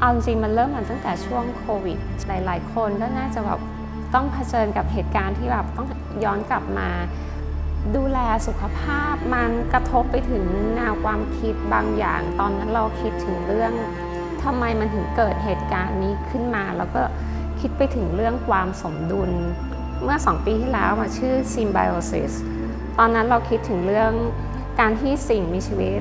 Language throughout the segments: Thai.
เอาจริงมันเริ่มมาตั้งแต่ช่วงโควิด หลาย ๆ คนก็น่าจะแบบต้องเผชิญกับเหตุการณ์ที่แบบต้องย้อนกลับมา ดูแลสุขภาพมันกระทบไปถึงแนวความคิดบางอย่าง ตอนนั้นเราคิดถึงเรื่องทำไมมันถึงเกิดเหตุการณ์นี้ขึ้นมา แล้วก็คิดไปถึงเรื่องความสมดุล เมื่อ 2 ปีที่แล้วมาชื่อ symbiosis ตอนนั้นเราคิดถึงเรื่องการที่สิ่งมีชีวิต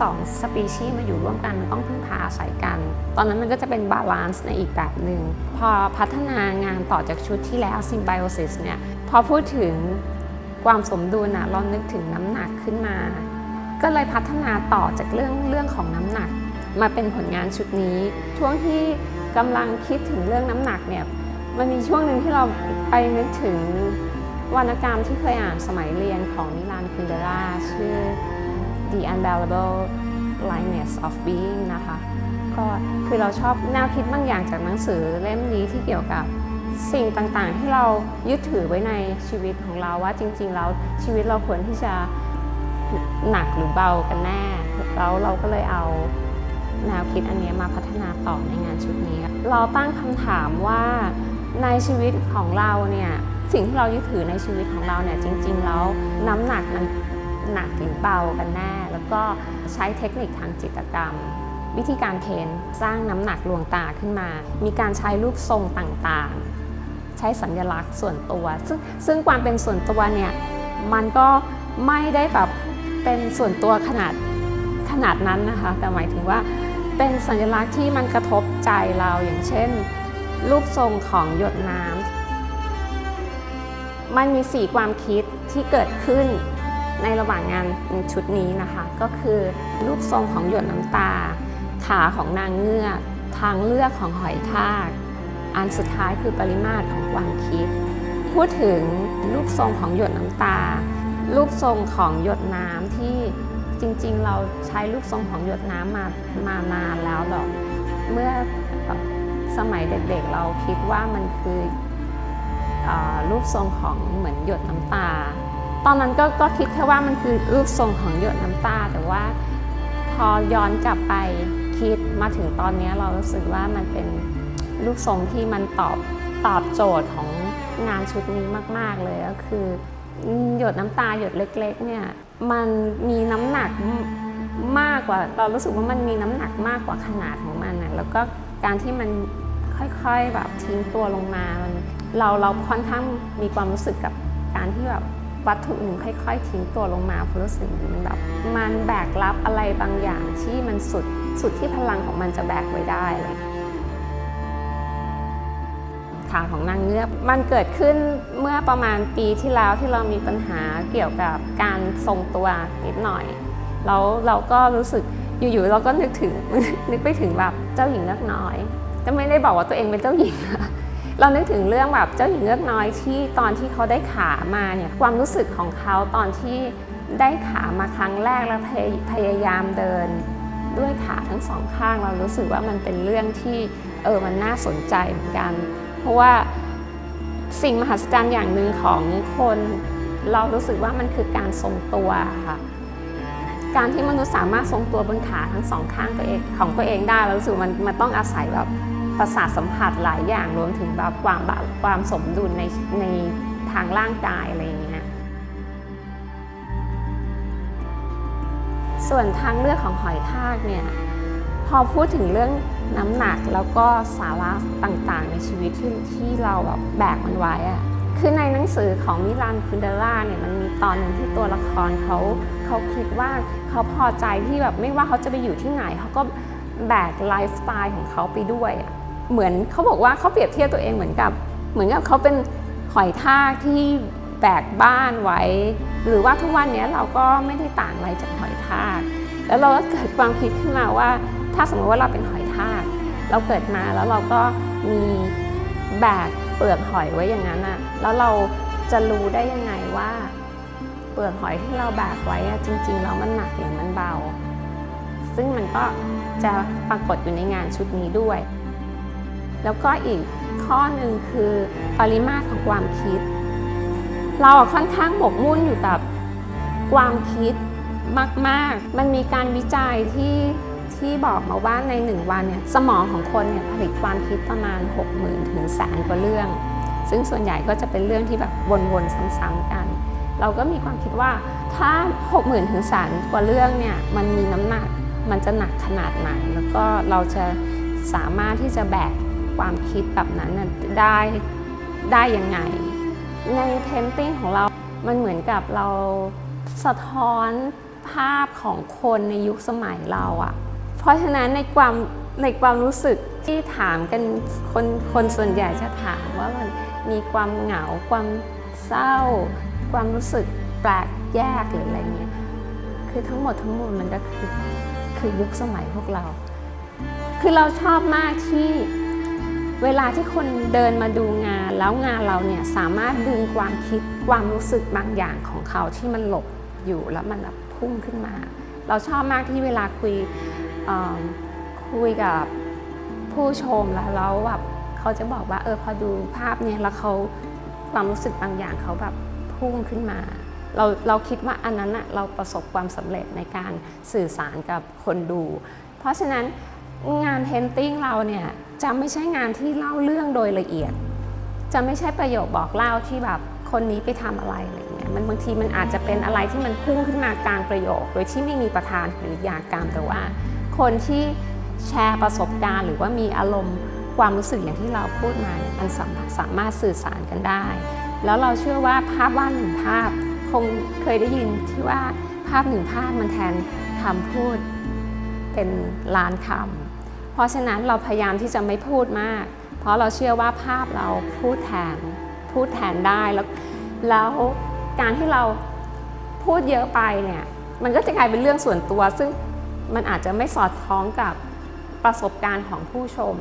สองสปีชีส์มาอยู่ร่วมกันมันต้องพึ่งพาอาศัยกัน ตอนนั้นมันก็จะเป็นบาลานซ์ในอีกแบบหนึ่งพอพัฒนางานต่อจากชุดที่แล้ว symbiosis เนี่ยพอพูดถึงความสมดุลอะเรานึกถึงน้ำหนักขึ้นมา ก็เลยพัฒนาต่อจากเรื่องเรื่องของน้ำหนัก มาเป็นผลงานชุดนี้ ช่วงที่กำลังคิดถึงเรื่องน้ำหนักเนี่ยมันมีช่วงหนึ่งที่เราไปนึกถึงวรรณกรรมที่เคยอ่านสมัยเรียนของมิลานคุนเดราชื่อ The Unbearable Lightness of Being นะคะ ก็คือเราชอบแนวคิดบางอย่างจากหนังสือเล่มนี้ที่เกี่ยวกับสิ่งต่างๆ ที่เรายึดถือไว้ในชีวิตของเราว่าจริงๆแล้วชีวิตเราควรที่จะหนักหรือเบากันแน่แล้วเราก็เลยเอาแนวคิดอันนี้มาพัฒนาต่อในงานชุดนี้ เราตั้งคำถามว่าในชีวิตของเราเนี่ยสิ่งที่เรายึดถือในชีวิตของเราเนี่ยจริง ๆ แล้วน้ำหนักมันหนักหรือเบากันแน่ ก็ใช้เทคนิคทางจิตรกรรม วิธีการเพ้นสร้างน้ำหนักลวงตาขึ้นมา มีการใช้รูปทรงต่างๆ ใช้สัญลักษณ์ส่วนตัว ซึ่งซึ่งความเป็นส่วนตัวเนี่ยมันก็ไม่ได้แบบเป็นส่วนตัวขนาดขนาดนั้นนะคะ แต่หมายถึงว่าเป็นสัญลักษณ์ที่มันกระทบใจเราอย่างเช่น รูปทรงของหยดน้ำมันมีสี่ความคิดที่เกิดขึ้น ในระหว่างงานชุดนี้นะคะ ก็คือรูปทรงของหยดน้ำตา ขาของนางเงือกทางเลือกของหอยทาก อันสุดท้ายคือปริมาตรของความคิด พูดถึงรูปทรงของหยดน้ำตา รูปทรงของหยดน้ำที่จริงๆ เราใช้รูปทรงของหยดน้ำมามานานแล้วหรอกเมื่อสมัยเด็กๆ เราคิดว่ามันคือเออรูปทรงของเหมือนหยดน้ำตา ตอนนั้นก็ก็คิดแค่ว่ามันคือรูปทรงของหยดน้ำตา แต่ว่าพอย้อนกลับไปคิดมาถึงตอนนี้เรารู้สึกว่ามันเป็นรูปทรงที่มันตอบตอบโจทย์ของงานชุดนี้มาก ๆ เลยก็คือหยดน้ำตาหยดเล็ก ๆ เนี่ยมันมีน้ำหนักมากกว่า เรารู้สึกว่ามันมีน้ำหนักมากกว่าขนาดของมันนะแล้วก็การที่มันค่อยๆแบบทิ้งตัวลงมามันเราเราค่อนข้างมีความรู้สึกกับการที่แบบ วัตถุหนึ่งค่อย ๆ ทิ้งตัวลงมาเพราะรู้สึกมันแบบมันแบกรับอะไรบางอย่างที่มันสุดสุดที่พลังของมันจะแบกไว้ได้เลยขาของนางเงือกมันเกิดขึ้นเมื่อประมาณปีที่แล้วที่เรามีปัญหาเกี่ยวกับการทรงตัวนิดหน่อยแล้วเราก็รู้สึกอยู่ๆเราก็นึกถึงนึกไปถึงแบบเจ้าหญิงเงือกน้อย จะไม่ได้บอกว่าตัวเองเป็นเจ้าหญิง เรานึกถึงเรื่องแบบเจ้าหญิงเงือกน้อยที่ตอนที่เขาได้ขามาเนี่ยความรู้สึกของเขาตอนที่ได้ขามาครั้งแรกแล้วพยพยายามเดินด้วยขาทั้งสองข้างเรารู้สึกว่ามันเป็นเรื่องที่เออมันน่าสนใจเหมือนกัน เพราะว่าสิ่งมหัศจรรย์อย่างหนึ่งของคนเรารู้สึกว่ามันคือการทรงตัวค่ะการที่มนุษย์สามารถทรงตัวบนขาทั้งสองข้างตัวเองของตัวเองได้เรารู้สึกมันมันต้องอาศัยแบบ ประสาทสัมผัสหลายอย่างรวมถึงแบบความแบบความสมดุลในในทางร่างกายอะไรอย่างเงี้ยส่วนทางเลือกของหอยทากเนี่ยพอพูดถึงเรื่องน้ำหนักแล้วก็สาระต่างๆ ในชีวิตที่ที่เราแบบแบกมันไว้อะคือในหนังสือของมิลานคุนเดล่าเนี่ยมันมีตอนหนึ่งที่ตัวละครเขาเขาคิดว่าเขาพอใจที่แบบไม่ว่าเขาจะไปอยู่ที่ไหนเขาก็แบกไลฟ์สไตล์ของเขาไปด้วยอะ เหมือนเขาบอกว่าเขาเปรียบเทียบตัวเองเหมือนกับ เหมือนกับเขาเป็นหอยทากที่แบกบ้านไว้ หรือว่าทุกวันนี้เราก็ไม่ได้ต่างอะไรจากหอยทาก แล้วเราก็เกิดความคิดขึ้นมาว่า ถ้าสมมติว่าเราเป็นหอยทากเราเกิดมาแล้วเราก็มีแบกเปลือกหอยไว้อย่างนั้นอะแล้วเราจะรู้ได้ยังไงว่า เปลือกหอยที่เราแบกไว้อะจริงๆแล้วมันหนักหรือมันเบา ซึ่งมันก็จะปรากฏอยู่ในงานชุดนี้ด้วย แล้วก็อีกข้อหนึ่งคือปริมาตรของความคิด เราค่อนข้างหมกมุ่นอยู่กับความคิดมาก ๆ มันมีการวิจัยที่ที่บอกมาว่าในหนึ่งวันเนี่ยสมองของคนเนี่ยผลิตความคิดประมาณ 60,000 ถึงแสนกว่าเรื่อง ซึ่งส่วนใหญ่ก็จะเป็นเรื่องที่แบบวนๆซ้ำๆกัน เราก็มีความคิดว่าถ้า 60,000 ถึงแสนกว่าเรื่องเนี่ยมันมีน้ำหนักมันจะหนักขนาดไหน แล้วก็เราจะสามารถที่จะแบก ความคิดแบบนั้นได้ได้ยังไง ในเพนติ้งของเรา มันเหมือนกับเราสะท้อนภาพของคนในยุคสมัยเราอะเพราะฉะนั้นในความในความรู้สึกที่ถามกันคนคนส่วนใหญ่จะถามว่ามันมีความเหงาความเศร้า ความรู้สึกแปลกแยกหรืออะไรเงี้ยคือทั้งหมดทั้งมวลมันก็คือคือยุคสมัยพวกเรา คือเราชอบมากที่ เวลาที่คนเดินมาดูงานแล้วงานเราเนี่ยสามารถดึงความคิดความรู้สึกบางอย่างของเขาที่มันหลบอยู่แล้วมันแบบพุ่งขึ้นมา เราชอบมากที่เวลาคุยคุยกับผู้ชมแล้วแล้วแบบเขาจะบอกว่าเออพอดูภาพเนี่ยแล้วเขาความรู้สึกบางอย่างเขาแบบพุ่งขึ้นมา เราเราคิดว่าอันนั้นอะเราประสบความสำเร็จในการสื่อสารกับคนดู เพราะฉะนั้น งานเพนติ้งเราเนี่ยจะไม่ใช่งานที่เล่าเรื่องโดยละเอียด จะไม่ใช่ประโยคบอกเล่าที่แบบคนนี้ไปทำอะไรอะไรเงี้ยมันบางทีมันอาจจะเป็นอะไรที่มันพุ่งขึ้นมากลางประโยค โดยที่ไม่มีประธานหรือยากรรมแต่ว่า คนที่แชร์ประสบการณ์ หรือว่ามีอารมณ์ความรู้สึกอย่างที่เราพูดมาเนี่ยมันสามารถสามารถสื่อสารกันได้ แล้วเราเชื่อว่าภาพวาดหนึ่งภาพคงเคยได้ยินที่ว่าภาพหนึ่งภาพมันแทนคำพูดเป็นล้านคำ เพราะฉะนั้นเราพยายามที่จะไม่พูดมาก เพราะเราเชื่อว่าภาพเราพูดแทนพูดแทนได้แล้วแล้วการที่เราพูดเยอะไปเนี่ยมันก็จะกลายเป็นเรื่องส่วนตัว ซึ่งมันอาจจะไม่สอดคล้องกับประสบการณ์ของผู้ชม